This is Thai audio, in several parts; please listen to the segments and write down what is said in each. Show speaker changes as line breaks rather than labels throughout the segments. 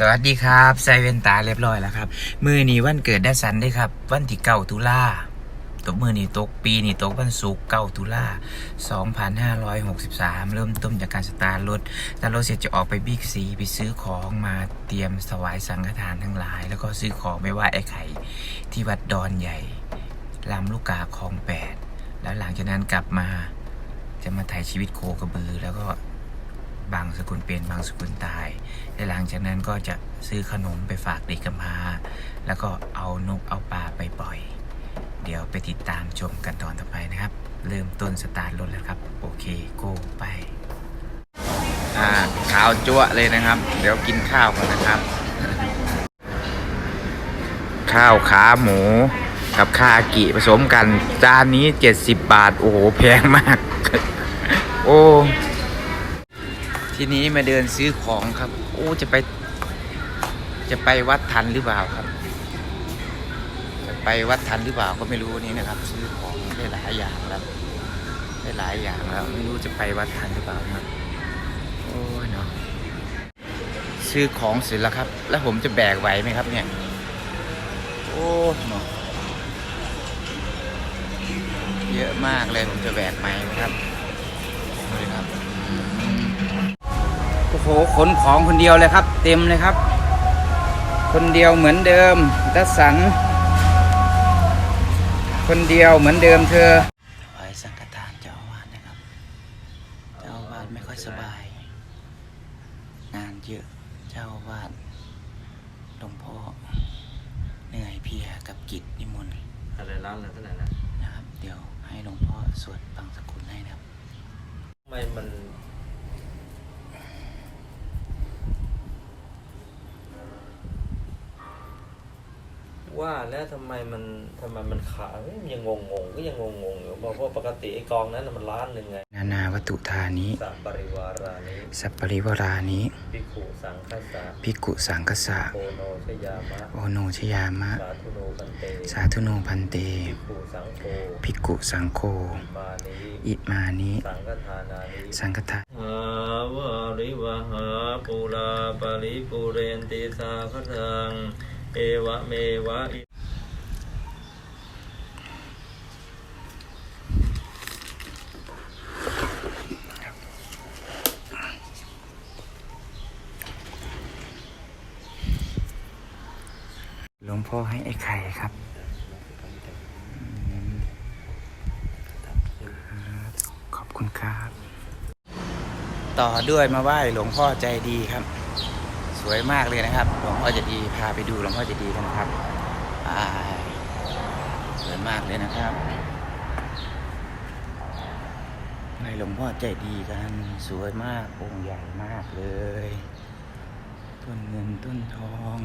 สวัสดีครับใส่เวนตาเรียบร้อยแล้วครับ มือนี้วันเกิดได้สันได้ครับ วันที่เก้าตุลาตกมือนี้ตกปีนี้ตกวันศุกร์เก้าตุลา2563 เริ่มต้นจากการสตาร์ทรถสตาร์รถเสร็จจะออกไปบิ๊กซีไปซื้อของมาเตรียมถวายสังฆทานทั้งหลาย แล้วก็ซื้อของไปไหว้ไอ้ไข่ที่วัดดอนใหญ่ลำลูกกาคลองแปดแล้วหลังจากนั้นกลับมาจะมาถ่ายชีวิตโคกระบือแล้วก็ บางสกุลเป็นบางสกุลตาย และหลังจากนั้นก็จะซื้อขนมไปฝากเด็กกำพร้าแล้วก็เอานกเอาปลาไปปล่อย เดี๋ยวไปติดตามชมกันตอนต่อไปนะครับ เริ่มต้นสตาร์ทรถแล้วครับ โอเคโก้ไปอ่าข้าวจั่วเลยนะครับ เดี๋ยวกินข้าวก่อนนะครับ ข้าวขาหมูกับคากิผสมกัน จานนี้ 70 บาท โอ้โห แพงมาก โอ้ ทีนี้มาเดินซื้อของครับ โอ้จะไป จะไปวัดทันหรือเปล่าครับ จะไปวัดทันหรือเปล่าก็ไม่รู้นี่นะครับ ซื้อของได้หลายอย่างแล้วได้หลายอย่างแล้วไม่รู้จะไปวัดทันหรือเปล่าครับโอ้ยเนาะซื้อของเสร็จแล้วครับ แล้วผมจะแบกไหวไหมครับเนี่ย โอ้เนาะเยอะมากเลยผมจะแบกไหมครับ หขนของคนเดียวเลยครับ เต็มเลยครับ คนเดียวเหมือนเดิมดัสสันคนเดียวเหมือนเดิมเธอถวายสังฆทานเจ้าอาวาสนะครับ เจ้าอาวาสไม่ค่อยสบาย งานเยอะ เจ้าอาวาสหลวงพ่อเหนื่อยเพลียกับกิจนิมนต์
อะไรร้านอะไรเท่าไหร่นะ
นะครับ เดี๋ยวให้หลวงพ่อสวดบังสกุลให้นะครับ
ทำไมมัน แล้วทำไมมันทำไมมันขาเอ้ยมันยังงงงๆก็ยังงงงๆอยู่เพราะเพราะปกติไอ้กองนั้นน่ะมันล้านหนึ่งไง
นานาวัตถุธานิ
สัปริวารานิ
สัปปริวรานิ
ภิกขุสังฆสะ
ภิกขุสังคสะ
โอโนชยามะ
โอโนชยามะ
สาธุโนกันเต
สาธุโนพันเต
ภิกขุสังโฆ
ภิกขุสังโฆ
มานิ
อิมานิ
สังฆทานานิ
สังฆทา
หาวาริวหาปูราปาริปูเรนติสาคทังเอวะเมวะอิ
งพ่อให้ไอ้ไข่ครับขอบคุณครับ ต่อด้วยมาไหว้หลวงพ่อใจดีครับ สวยมากเลยนะครับ หลวงพ่อใจะดีพาไปดูหลวงพ่อใจะดีกันครับสวยมากเลยนะครับไหว้หลวงพ่อใจดีกันสวยมากองค์ใหญ่มากเลย ต้นเงินต้นทอง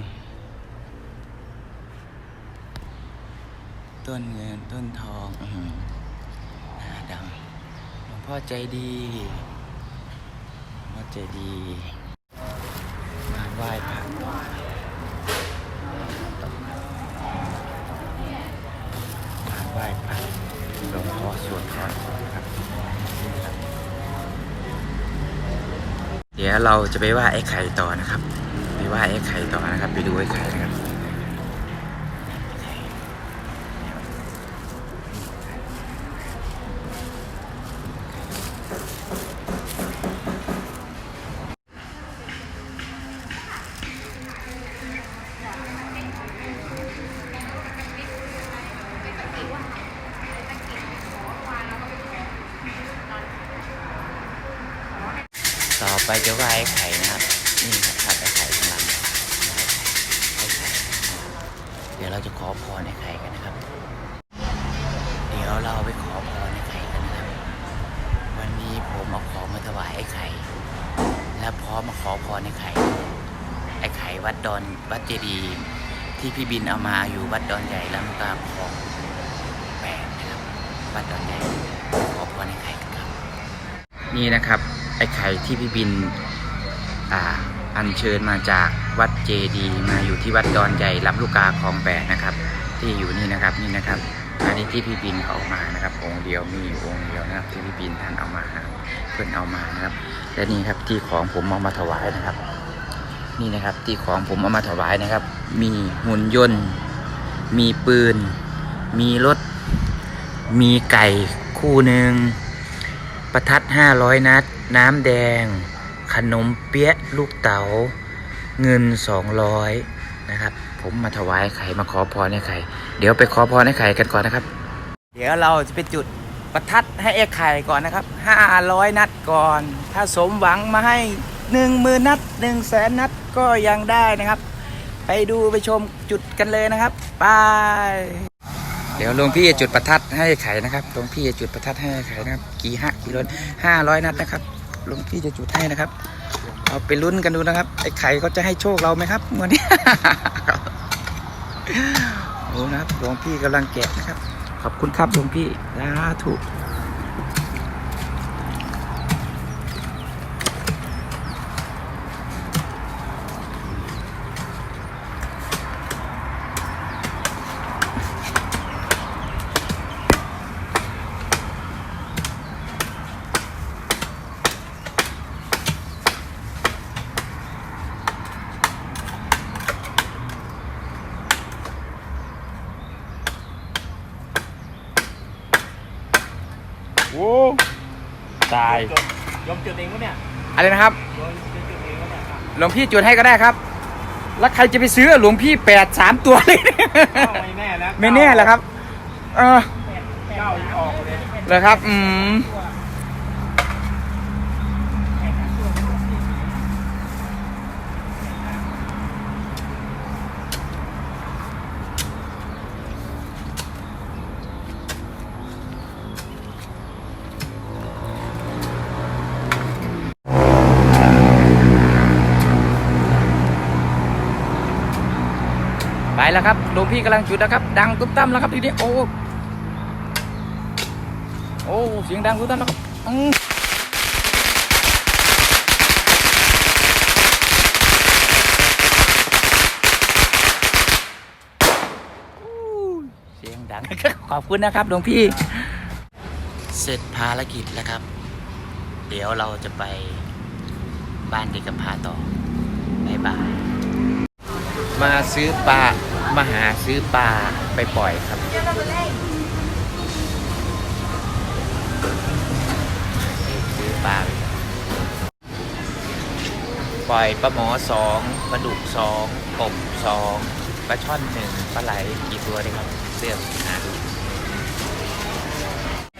ต้นเงินต้นทองอื้อหือหน้าดำหลวงพ่อใจดีหลวงพ่อใจดี มาไหว้พระต่อมาไหว้พระหลวงพ่อสวดพระครับเดี๋ยวเราจะไปไหว้ไอ้ไข่ต่อนะครับ ไปไหว้ไอ้ไข่ต่อนะครับ ไปดูไอ้ไข่ ไปจะไหว้ไอ้ไข่นะครับนี่ครับไอ้ไข่ข้างหลังไอ้ไข่เดี๋ยวเราจะขอพรไอ้ไข่กันนะครับ เดี๋ยวเราไปขอพรไอ้ไข่กันนะครับ วันนี้ผมเอาของมาถวายไอ้ไข่ และพร้อมมาขอพรไอ้ไข่ ไอ้ไข่วัดดอนวัดเจดีย์ที่พี่บินเอามาอยู่วัดดอนใหญ่ลำตาของแปดนะครับวัดดอนใหญ่ขอพรไอ้ไข่กันครับ นี่นะครับ ไอ้ไข่ที่พี่บินอ่าอัญเชิญมาจากวัดเจดีมาอยู่ที่วัดดอนใหญ่ลำลูกกาคลองแปดนะครับ ที่อยู่นี่นะครับนี่นะครับอันนี้ที่พี่บินเขาเอามานะครับ องค์เดียวมีอยู่องค์เดียวนะครับ ที่พี่บินท่านเอามาเพื่อนเอามานะครับ และนี่ครับที่ของผมเอามาถวายนะครับ นี่นะครับที่ของผมเอามาถวายนะครับ มีหุ่นยนต์ มีปืน มีรถ มีไก่คู่หนึ่งประทัด500นัด น้ำแดง ขนมเปี๊ยะลูกเต๋าเงิน200นะครับ ผมมาถวายไข่มาขอพรให้ไข่ เดี๋ยวไปขอพรให้ไข่กันก่อนนะครับ เดี๋ยวเราจะไปจุดประทัดให้ไอ้ไข่ก่อนนะครับ500นัดก่อน ถ้าสมหวังมาให้1 0,000นัด1 0 0 0 0แสนนัดก็ยังได้นะครับ ไปดูไปชมจุดกันเลยนะครับไปเดี๋ยวหลวงพี่จะจุดประทัดให้ไข่นะครับหลวงพี่จะจุดประทัดให้ไข่นะครับ กี่ห้ากี่ร้อยห้าร้อยนัดนะครับ หลวงพี่จะจุดให้นะครับ เอาไปลุ้นกันดูนะครับ ไอ้ไข่เขาจะให้โชคเราไหมครับวันนี้โอ้นะครับหลวงพี่กำลังแกะนะครับ ขอบคุณครับหลวงพี่สาธุ โอ้ตาย
ยมจุดเองวะเนี่ย
อะไรนะครับ
ยมจุดเองวะเนี่ย
หลวงพี่จุดให้ก็ได้ครับ แล้วใครจะไปซื้อหลวงพี่แปดสามตัวเลย
ไม่แน่แล้ว
ไม่แน่แหละครับ เออ
เก้ายังออกเลย
เลยครับ อืม พี่กำลังจุดนะครับ ดังตุ้มตั้มแล้วครับทีนี้โอ้โอ้เสียงดังทุกท่านนะครับอืมอู้เสียงดังขอบคุณนะครับหลวงพี่ เสร็จภารกิจแล้วครับ เดี๋ยวเราจะไปบ้านเด็กกำพร้าต่อบายบาย มาซื้อปลา มาหาซื้อปลาไปปล่อยครับ ซื้อปลาไปก่อนปล่อยปลาหมอสองปลาดุกสองกบสองปลาช่อนหนึ่งปลาไหลกี่ตัวดีครับเสื้อหาดู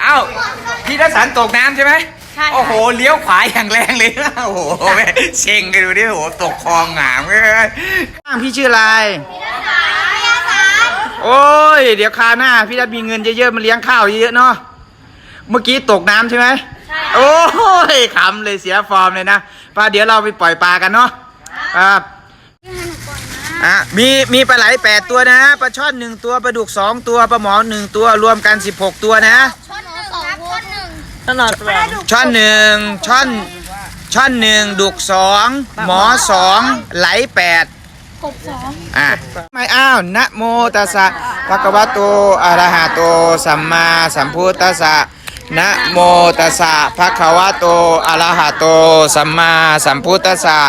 เอ้าพี่ทัศนตกน้ำใช่ไหม
ใช่ค่ะ
โอ้โห เลี้ยวขวาอย่างแรงเลย โอ้โหแม่เช็งกันดูดิโอ้โห ตกคลองหงามเลย พี่ชื่ออะไร โอ้ย เดี๋ยวคราวหน้า พี่จะมีเงินเยอะๆมาเลี้ยงข้าวเยอะๆเนาะ เมื่อกี้ตกน้ำใช่ไหม
ใช่
โอ้ยขำเลยเสียฟอร์มเลยนะป้าเดี๋ยวเราไปปล่อยปลากันเนาะ ครับอะมีมีปลาไหลแปดตัวนะ ปลาช่อนหนึ่งตัว ปลาดุกสองตัว ปลาหมอหนึ่งตัว รวมกันสิบหกตัวนะ
ช้อนหนึ่งครับช้อนหนึ่ง
ขนาดแหวน
ช่อนหนึ่งช่อนช่อนหนึ่งดุกสองหมอสองไหลแปด
กบสอง
อะไม่อ้าวนะโมตัสสะภะคะวะโตอะระหะโตสัมมาสัมพุทธัสสะนะโมตัสสะภะคะวะโตอะระหะโตสัมมาสัมพุทธัสสะ